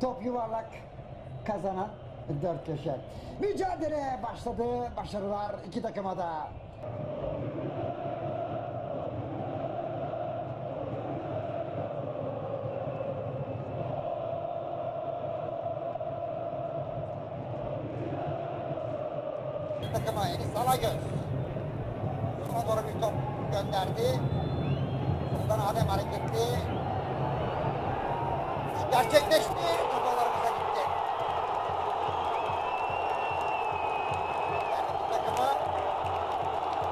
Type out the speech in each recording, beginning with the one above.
top yuvarlak kazanan dört köşe. Mücadele başladı. Başarılar iki takıma da. takıma Enis Alagöz. Ona doğru bir top gönderdi. Buradan Adem hareketli. Gerçekleşti. Kafalarımıza gitti. Yani bu takımı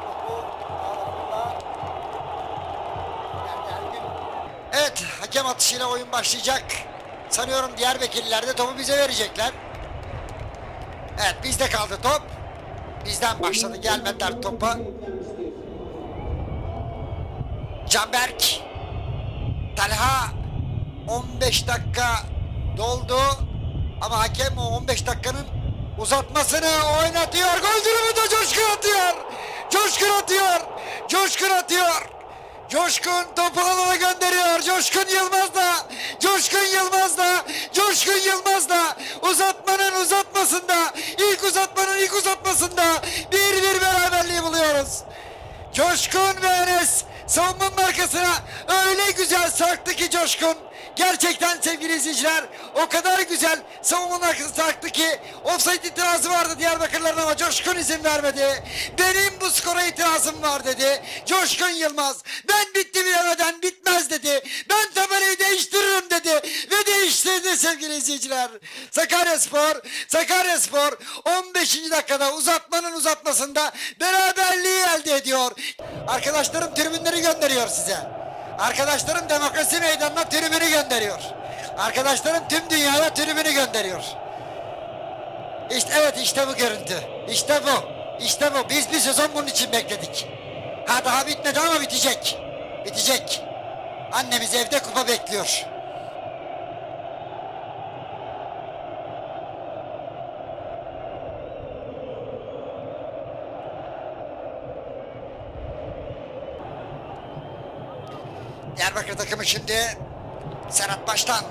topu ağlarımızda yani Evet, hakem atışıyla oyun başlayacak. Sanıyorum diğer vekiller de topu bize verecekler. Evet, bizde kaldı top. Bizden başladı, gelmediler topa. Canberk. Talha. 15 dakika doldu. Ama hakem o 15 dakikanın uzatmasını oynatıyor. Gol durumunda Coşkun atıyor. Coşkun atıyor. Coşkun atıyor. Coşkun topu alana gönderiyor. Coşkun Yılmaz da. Coşkun Yılmaz da. Coşkun Yılmaz da. Uzatmanın uzatmasında. ilk uzatmanın ilk uzatmasında. Bir bir beraberliği buluyoruz. Coşkun ve Enes savunmanın arkasına öyle güzel sarktı ki Coşkun. Gerçekten sevgili izleyiciler o kadar güzel savunmanın arkasına sarktı ki offside itirazı vardı Diyarbakırların ama Coşkun izin vermedi. Benim bu skora itirazım var dedi. Coşkun Yılmaz ben bitti bilemeden bitmez dedi. Ben tabelayı değiştiririm dedi ve değiştirdi sevgili izleyiciler. Sakaryaspor, Sakaryaspor 15. dakikada uzatmanın uzatmasında beraberliği elde ediyor. Arkadaşlarım tribünleri gönderiyor size. Arkadaşlarım demokrasi meydanına tribünü gönderiyor. Arkadaşlarım tüm dünyaya tribünü gönderiyor. İşte evet işte bu görüntü. İşte bu. İşte bu. Biz bir sezon bunun için bekledik. Ha daha bitmedi ama bitecek. Bitecek. Annemiz evde kupa bekliyor. Diyarbakır takımı şimdi Serhat Baştan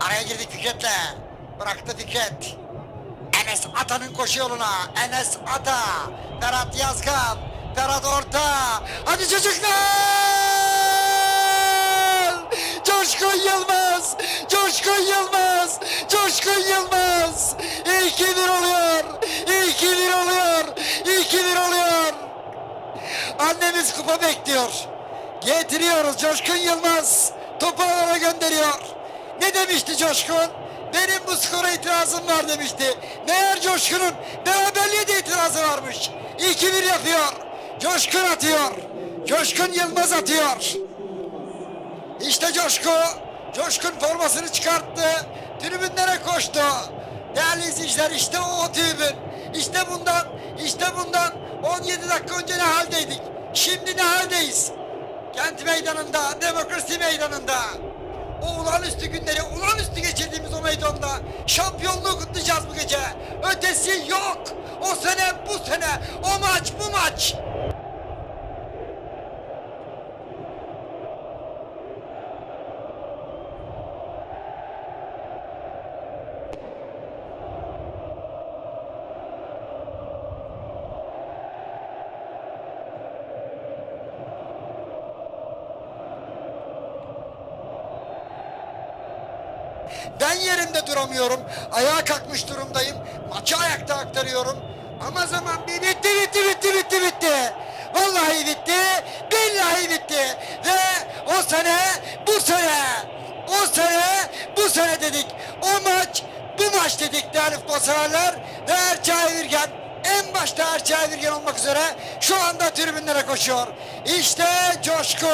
araya girdik Fikret'le. Bıraktı Fikret. Enes Ata'nın koşu yoluna. Enes Ata. Ferhat Yazgan. Ferhat Orta. Hadi çocuklar! Coşkun Yılmaz! Coşkun Yılmaz! Coşkun Yılmaz! 2-1 oluyor! 2-1 oluyor! 2-1 oluyor! Annemiz kupa bekliyor. Getiriyoruz Coşkun Yılmaz. Topu alana gönderiyor. Ne demişti Coşkun? Benim bu skora itirazım var demişti. Meğer Coşkun'un beraberliğe de itirazı varmış. 2-1 yapıyor. Coşkun atıyor. Coşkun Yılmaz atıyor. İşte Coşku. Coşkun formasını çıkarttı. Tribünlere koştu. Değerli izleyiciler işte o, tribün. İşte bundan, işte bundan 17 dakika önce ne haldeydik? Şimdi ne haldeyiz? Kent meydanında, demokrasi meydanında. O olağanüstü günleri, olağanüstü geçirdiğimiz o meydanda şampiyonluğu kutlayacağız bu gece. Ötesi yok. O sene, bu sene, o maç, bu maç. Ben yerimde duramıyorum. Ayağa kalkmış durumdayım. Maçı ayakta aktarıyorum. Ama zaman bir bitti bitti bitti bitti bitti. Vallahi bitti. Billahi bitti. Ve o sene bu sene. O sene bu sene dedik. O maç bu maç dedik değerli futbol severler. Ve Erçay Virgen en başta Erçay Virgen olmak üzere şu anda tribünlere koşuyor. İşte coşku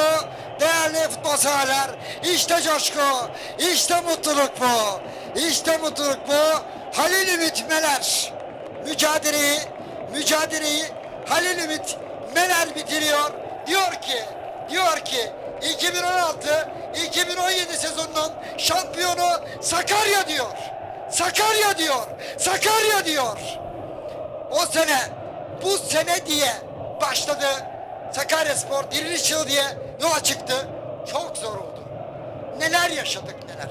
değerli futbol severler. İşte coşku. İşte mutluluk bu. İşte mutluluk bu. Halil Ümit Meler. Mücadeleyi, mücadeleyi Halil Ümit Meler bitiriyor. Diyor ki, diyor ki 2016-2017 sezonunun şampiyonu Sakarya diyor. Sakarya diyor. Sakarya diyor. O sene bu sene diye başladı. Sakarya Spor diriliş yılı diye yola çıktı. Çok zor oldu. Neler yaşadık neler.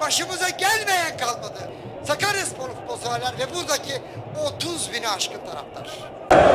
Başımıza gelmeyen kalmadı. Sakarya Spor futbol ve buradaki 30 bini aşkın taraftar.